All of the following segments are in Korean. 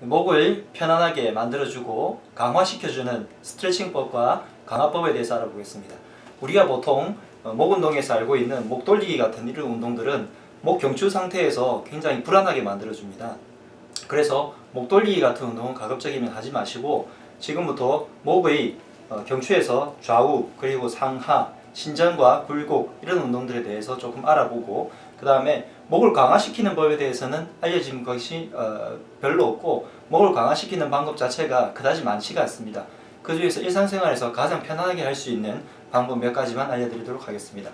목을 편안하게 만들어주고 강화시켜주는 스트레칭법과 강화법에 대해서 알아보겠습니다. 우리가 보통 어, 목 운동에서 알고 있는 목 돌리기 같은 이런 운동들은 목 경추 상태에서 굉장히 불안하게 만들어줍니다. 그래서 목 돌리기 같은 운동은 가급적이면 하지 마시고 지금부터 목의 어, 경추에서 좌우 그리고 상하 신전과 굴곡 이런 운동들에 대해서 조금 알아보고 그 다음에 목을 강화시키는 법에 대해서는 알려진 것이 어, 별로 없고 목을 강화시키는 방법 자체가 그다지 많지가 않습니다. 그 중에서 일상생활에서 가장 편안하게 할 수 있는 방법 몇 가지만 알려드리도록 하겠습니다.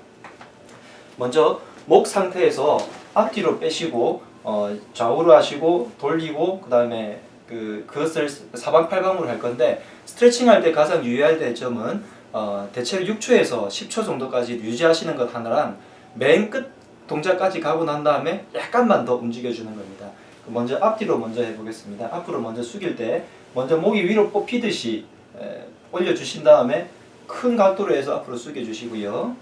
먼저 목 상태에서 앞뒤로 빼시고 어, 좌우로 하시고 돌리고 그 다음에 그 그것을 사방팔방으로 할 건데 스트레칭 할 때 가장 유의할 때 점은 어, 대체로 6초에서 10초 정도까지 유지하시는 것 하나랑 맨 끝 동작까지 가고 난 다음에 약간만 더 움직여주는 겁니다. 먼저 앞뒤로 먼저 해보겠습니다. 앞으로 먼저 숙일 때 먼저 목이 위로 뽑히듯이 에, 올려주신 다음에 큰 각도로 해서 앞으로 숙여주시고요.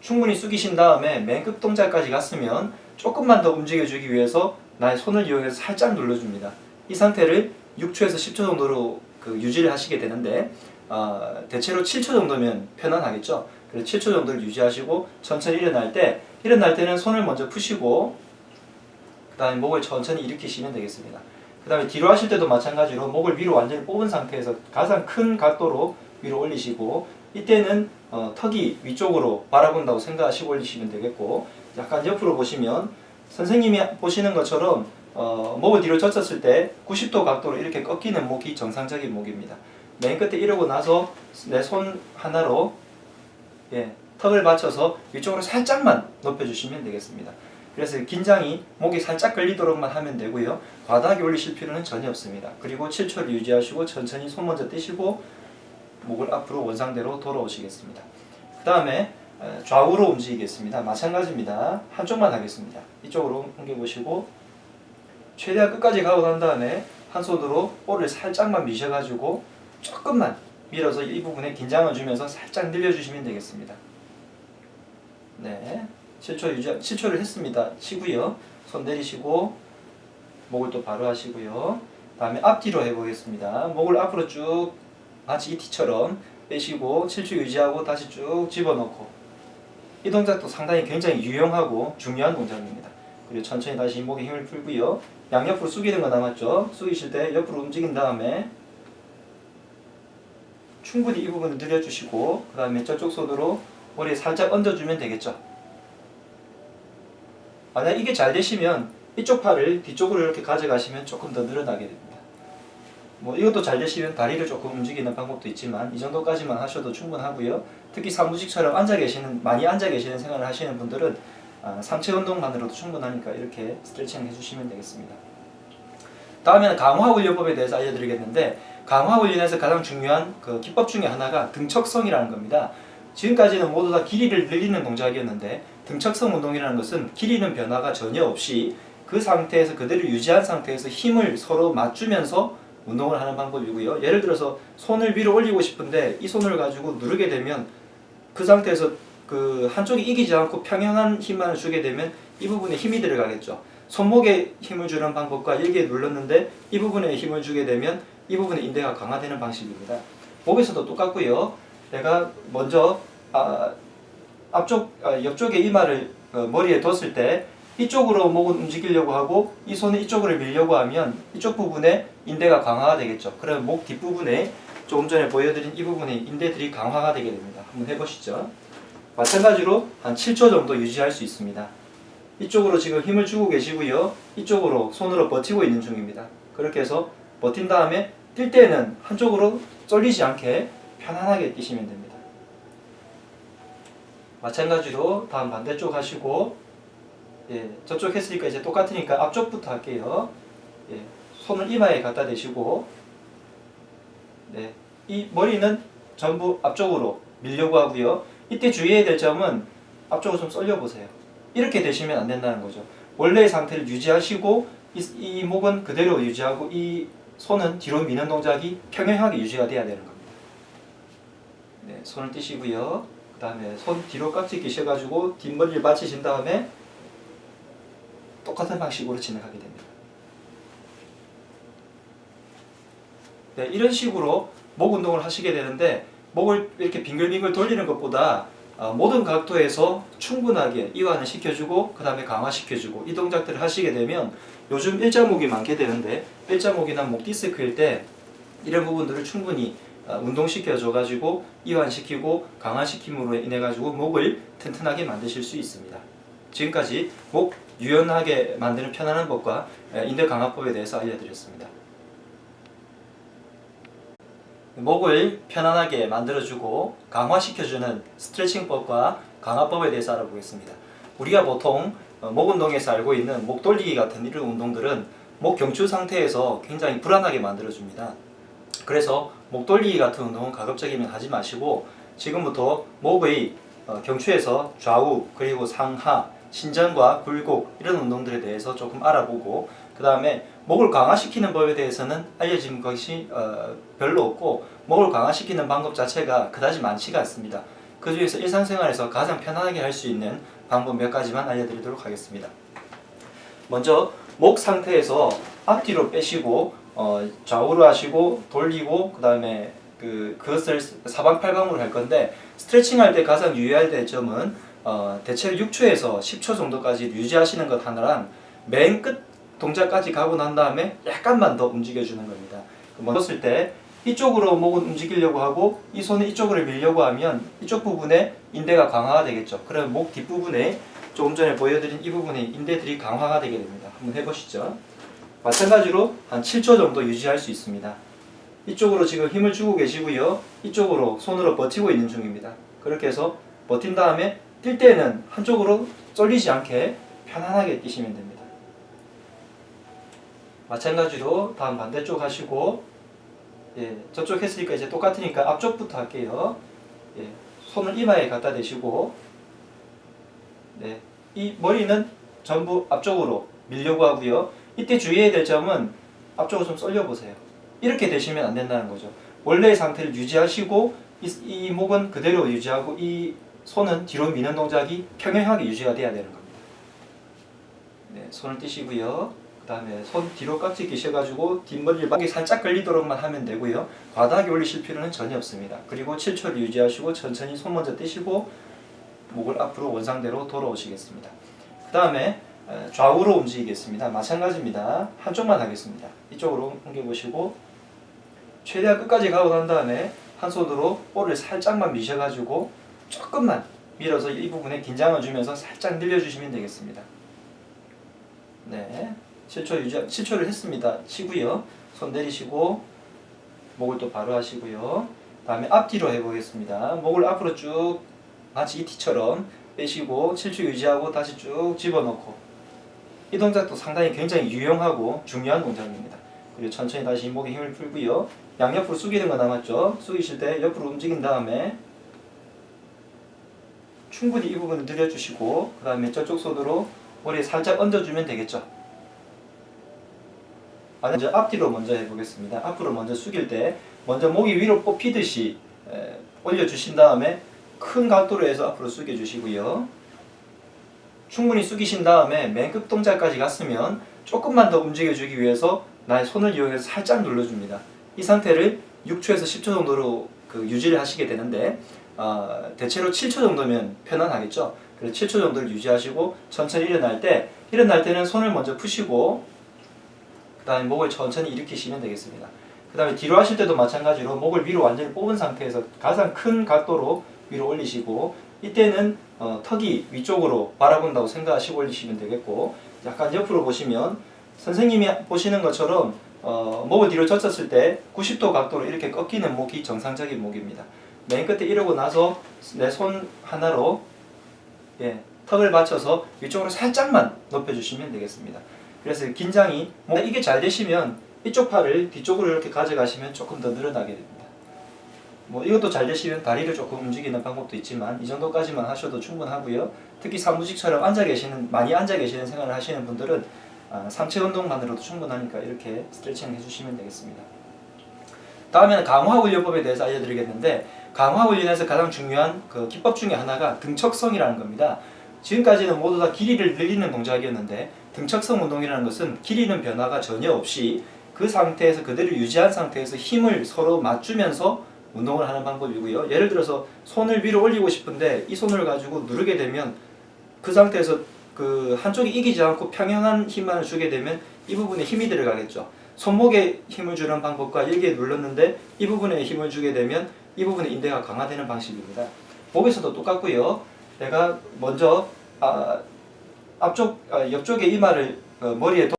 충분히 숙이신 다음에 맨 끝 동작까지 갔으면 조금만 더 움직여주기 위해서 나의 손을 이용해서 살짝 눌러줍니다. 이 상태를 6초에서 10초 정도로 그 유지를 하시게 되는데 어, 대체로 7초 정도면 편안하겠죠. 그래서 7초 정도를 유지하시고 천천히 일어날 때 일어날 때는 손을 먼저 푸시고 그 다음에 목을 천천히 일으키시면 되겠습니다. 그 다음에 뒤로 하실 때도 마찬가지로 목을 위로 완전히 뽑은 상태에서 가장 큰 각도로 위로 올리시고 이때는 어, 턱이 위쪽으로 바라본다고 생각하시고 올리시면 되겠고 약간 옆으로 보시면 선생님이 보시는 것처럼 어, 목을 뒤로 젖혔을 때 90도 각도로 이렇게 꺾이는 목이 정상적인 목입니다. 맨 끝에 이러고 나서 내 손 하나로 예, 턱을 받쳐서 위쪽으로 살짝만 높여주시면 되겠습니다. 그래서 긴장이 목이 살짝 걸리도록만 하면 되고요. 과다하게 올리실 필요는 전혀 없습니다. 그리고 7초를 유지하시고 천천히 손 먼저 떼시고 목을 앞으로 원상대로 돌아오시겠습니다. 그 다음에 좌우로 움직이겠습니다. 마찬가지입니다. 한쪽만 하겠습니다. 이쪽으로 옮겨보시고 최대한 끝까지 가고 난 다음에 한 손으로 볼을 살짝만 미셔가지고 조금만 밀어서 이 부분에 긴장을 주면서 살짝 늘려주시면 되겠습니다. 네, 7초 유지, 7초를 했습니다. 치고요. 손 내리시고 목을 또 바로 하시고요. 다음에 앞뒤로 해보겠습니다. 목을 앞으로 쭉 마치 이티처럼 빼시고 7초 유지하고 다시 쭉 집어넣고 이 동작도 상당히 굉장히 유용하고 중요한 동작입니다. 그리고 천천히 다시 목에 힘을 풀고요. 양옆으로 숙이는 거 남았죠? 숙이실 때 옆으로 움직인 다음에 충분히 이 부분을 늘려주시고 그 다음에 저쪽 손으로 머리에 살짝 얹어주면 되겠죠. 만약 이게 잘 되시면 이쪽 팔을 뒤쪽으로 이렇게 가져가시면 조금 더 늘어나게 됩니다. 뭐 이것도 잘 되시면 다리를 조금 움직이는 방법도 있지만 이 정도까지만 하셔도 충분하고요. 특히 사무직처럼 앉아 계시는 많이 앉아 계시는 생활을 하시는 분들은 아, 상체 운동만으로도 충분하니까 이렇게 스트레칭 해주시면 되겠습니다. 다음에는 강화 훈련법에 대해서 알려드리겠는데 강화 훈련에서 가장 중요한 그 기법 중에 하나가 등척성이라는 겁니다. 지금까지는 모두 다 길이를 늘리는 동작이었는데 등척성 운동이라는 것은 길이는 변화가 전혀 없이 그 상태에서 그대로 유지한 상태에서 힘을 서로 맞추면서 운동을 하는 방법이고요. 예를 들어서 손을 위로 올리고 싶은데 이 손을 가지고 누르게 되면 그 상태에서 그 한쪽이 이기지 않고 평행한 힘만 주게 되면 이 부분에 힘이 들어가겠죠. 손목에 힘을 주는 방법과 여기에 눌렀는데 이 부분에 힘을 주게 되면 이 부분의 인대가 강화되는 방식입니다. 목에서도 똑같고요. 내가 먼저 아, 앞쪽 아, 옆쪽에 이마를 어, 머리에 뒀을 때 이쪽으로 목은 움직이려고 하고 이 손을 이쪽으로 밀려고 하면 이쪽 부분에 인대가 강화가 되겠죠. 그러면 목 뒷부분에 조금 전에 보여드린 이 부분에 인대들이 강화가 되게 됩니다. 한번 해보시죠. 마찬가지로 한 7초 정도 유지할 수 있습니다. 이쪽으로 지금 힘을 주고 계시고요. 이쪽으로 손으로 버티고 있는 중입니다. 그렇게 해서 버틴 다음에 뛸 때는 한쪽으로 쏠리지 않게 편안하게 뛰시면 됩니다. 마찬가지로 다음 반대쪽 하시고 예, 저쪽 했으니까 이제 똑같으니까 앞쪽부터 할게요. 예, 손을 이마에 갖다 대시고 네, 이 머리는 전부 앞쪽으로 밀려고 하고요. 이때 주의해야 될 점은 앞쪽으로 좀 쏠려 보세요. 이렇게 되시면 안 된다는 거죠. 원래의 상태를 유지하시고 이, 이 목은 그대로 유지하고 이 손은 뒤로 미는 동작이 평행하게 유지가 돼야 되는 겁니다. 네, 손을 띄시고요. 그 다음에 손 뒤로 깍지 끼셔가지고 뒷머리를 받치신 다음에 똑같은 방식으로 진행하게 됩니다. 네, 이런 식으로 목 운동을 하시게 되는데 목을 이렇게 빙글빙글 돌리는 것보다 어, 모든 각도에서 충분하게 이완을 시켜주고 그 다음에 강화시켜주고 이 동작들을 하시게 되면 요즘 일자목이 많게 되는데 일자목이나 목 디스크일 때 이런 부분들을 충분히 어, 운동시켜줘 가지고 이완시키고 강화시킴으로 인해 가지고 목을 튼튼하게 만드실 수 있습니다. 지금까지 목 유연하게 만드는 편안한 법과 에, 인대 강화법에 대해서 알려드렸습니다. 목을 편안하게 만들어주고 강화시켜주는 스트레칭법과 강화법에 대해서 알아보겠습니다. 우리가 보통 어, 목 운동에서 알고 있는 목 돌리기 같은 이런 운동들은 목 경추 상태에서 굉장히 불안하게 만들어줍니다. 그래서 목 돌리기 같은 운동은 가급적이면 하지 마시고 지금부터 목의 어, 경추에서 좌우 그리고 상하 신전과 굴곡 이런 운동들에 대해서 조금 알아보고 그 다음에 목을 강화시키는 법에 대해서는 알려진 것이 어, 별로 없고 목을 강화시키는 방법 자체가 그다지 많지가 않습니다. 그 중에서 일상생활에서 가장 편안하게 할 수 있는 방법 몇 가지만 알려드리도록 하겠습니다. 먼저 목 상태에서 앞뒤로 빼시고 어, 좌우로 하시고 돌리고 그 다음에 그 그것을 사방팔방으로 할 건데 스트레칭 할 때 가장 유의할 될 점은 어, 대체로 6초에서 10초 정도까지 유지하시는 것 하나랑 맨 끝 동작까지 가고 난 다음에 약간만 더 움직여주는 겁니다. 쓸때 이쪽으로 목은 움직이려고 하고 이 손을 이쪽으로 밀려고 하면 이쪽 부분에 인대가 강화가 되겠죠. 그러면 목 뒷부분에 조금 전에 보여드린 이 부분에 인대들이 강화가 되게 됩니다. 한번 해보시죠. 마찬가지로 한 7초 정도 유지할 수 있습니다. 이쪽으로 지금 힘을 주고 계시고요. 이쪽으로 손으로 버티고 있는 중입니다. 그렇게 해서 버틴 다음에 뛸 때는 한쪽으로 쏠리지 않게 편안하게 뛰시면 됩니다. 마찬가지로 다음 반대쪽 하시고 예, 저쪽 했으니까 이제 똑같으니까 앞쪽부터 할게요. 예, 손을 이마에 갖다 대시고 네, 이 머리는 전부 앞쪽으로 밀려고 하고요. 이때 주의해야 될 점은 앞쪽으로 좀 쏠려 보세요. 이렇게 되시면 안 된다는 거죠. 원래의 상태를 유지하시고 이, 이 목은 그대로 유지하고 이 손은 뒤로 미는 동작이 평행하게 유지가 돼야 되는 겁니다. 네, 손을 띄시고요. 그 다음에 손 뒤로 깍지 끼셔가지고 뒷머리를 막이 살짝 걸리도록만 하면 되고요. 과다하게 올리실 필요는 전혀 없습니다. 그리고 7초를 유지하시고 천천히 손 먼저 떼시고 목을 앞으로 원상대로 돌아오시겠습니다. 그 다음에 좌우로 움직이겠습니다. 마찬가지입니다. 한쪽만 하겠습니다. 이쪽으로 옮겨보시고 최대한 끝까지 가고 난 다음에 한 손으로 볼을 살짝만 미셔가지고 조금만 밀어서 이 부분에 긴장을 주면서 살짝 늘려주시면 되겠습니다. 네, 7초 유지, 7초를 했습니다. 치고요. 손 내리시고 목을 또 바로 하시고요. 다음에 앞뒤로 해보겠습니다. 목을 앞으로 쭉 마치 이티처럼 빼시고 7초 유지하고 다시 쭉 집어넣고 이 동작도 상당히 굉장히 유용하고 중요한 동작입니다. 그리고 천천히 다시 목에 힘을 풀고요. 양옆으로 숙이는 거 남았죠? 숙이실 때 옆으로 움직인 다음에 충분히 이 부분을 늘려주시고 그 다음에 저쪽 손으로 머리에 살짝 얹어주면 되겠죠. 먼저 앞뒤로 먼저 해보겠습니다. 앞으로 먼저 숙일 때 먼저 목이 위로 뽑히듯이 에, 올려주신 다음에 큰 각도로 해서 앞으로 숙여주시고요. 충분히 숙이신 다음에 맨 끝 동작까지 갔으면 조금만 더 움직여주기 위해서 나의 손을 이용해서 살짝 눌러줍니다. 이 상태를 6초에서 10초 정도로 그 유지를 하시게 되는데 어, 대체로 7초 정도면 편안하겠죠. 그래서 7초 정도를 유지하시고 천천히 일어날 때 일어날 때는 손을 먼저 푸시고 그 다음에 목을 천천히 일으키시면 되겠습니다. 그 다음에 뒤로 하실 때도 마찬가지로 목을 위로 완전히 뽑은 상태에서 가장 큰 각도로 위로 올리시고 이때는 어, 턱이 위쪽으로 바라본다고 생각하시고 올리시면 되겠고 약간 옆으로 보시면 선생님이 보시는 것처럼 어, 목을 뒤로 젖혔을 때 90도 각도로 이렇게 꺾이는 목이 정상적인 목입니다. 맨 끝에 이러고 나서 내 손 하나로 예, 턱을 받쳐서 위쪽으로 살짝만 높여주시면 되겠습니다. 그래서 긴장이 이게 잘 되시면 이쪽 팔을 뒤쪽으로 이렇게 가져가시면 조금 더 늘어나게 됩니다. 뭐 이것도 잘 되시면 다리를 조금 움직이는 방법도 있지만 이 정도까지만 하셔도 충분하고요. 특히 사무직처럼 앉아 계시는 많이 앉아 계시는 생활을 하시는 분들은 아, 상체 운동만으로도 충분하니까 이렇게 스트레칭 해주시면 되겠습니다. 다음에는 강화 훈련법에 대해서 알려드리겠는데 강화 훈련에서 가장 중요한 그 기법 중에 하나가 등척성이라는 겁니다. 지금까지는 모두 다 길이를 늘리는 동작이었는데 등척성 운동이라는 것은 길이는 변화가 전혀 없이 그 상태에서 그대로 유지한 상태에서 힘을 서로 맞추면서 운동을 하는 방법이고요. 예를 들어서 손을 위로 올리고 싶은데 이 손을 가지고 누르게 되면 그 상태에서 그 한쪽이 이기지 않고 평행한 힘만 주게 되면 이 부분에 힘이 들어가겠죠. 손목에 힘을 주는 방법과 여기에 눌렀는데 이 부분에 힘을 주게 되면 이 부분의 인대가 강화되는 방식입니다. 목에서도 똑같고요. 내가 먼저 아, 앞쪽 아, 옆쪽에 이마를 어, 머리에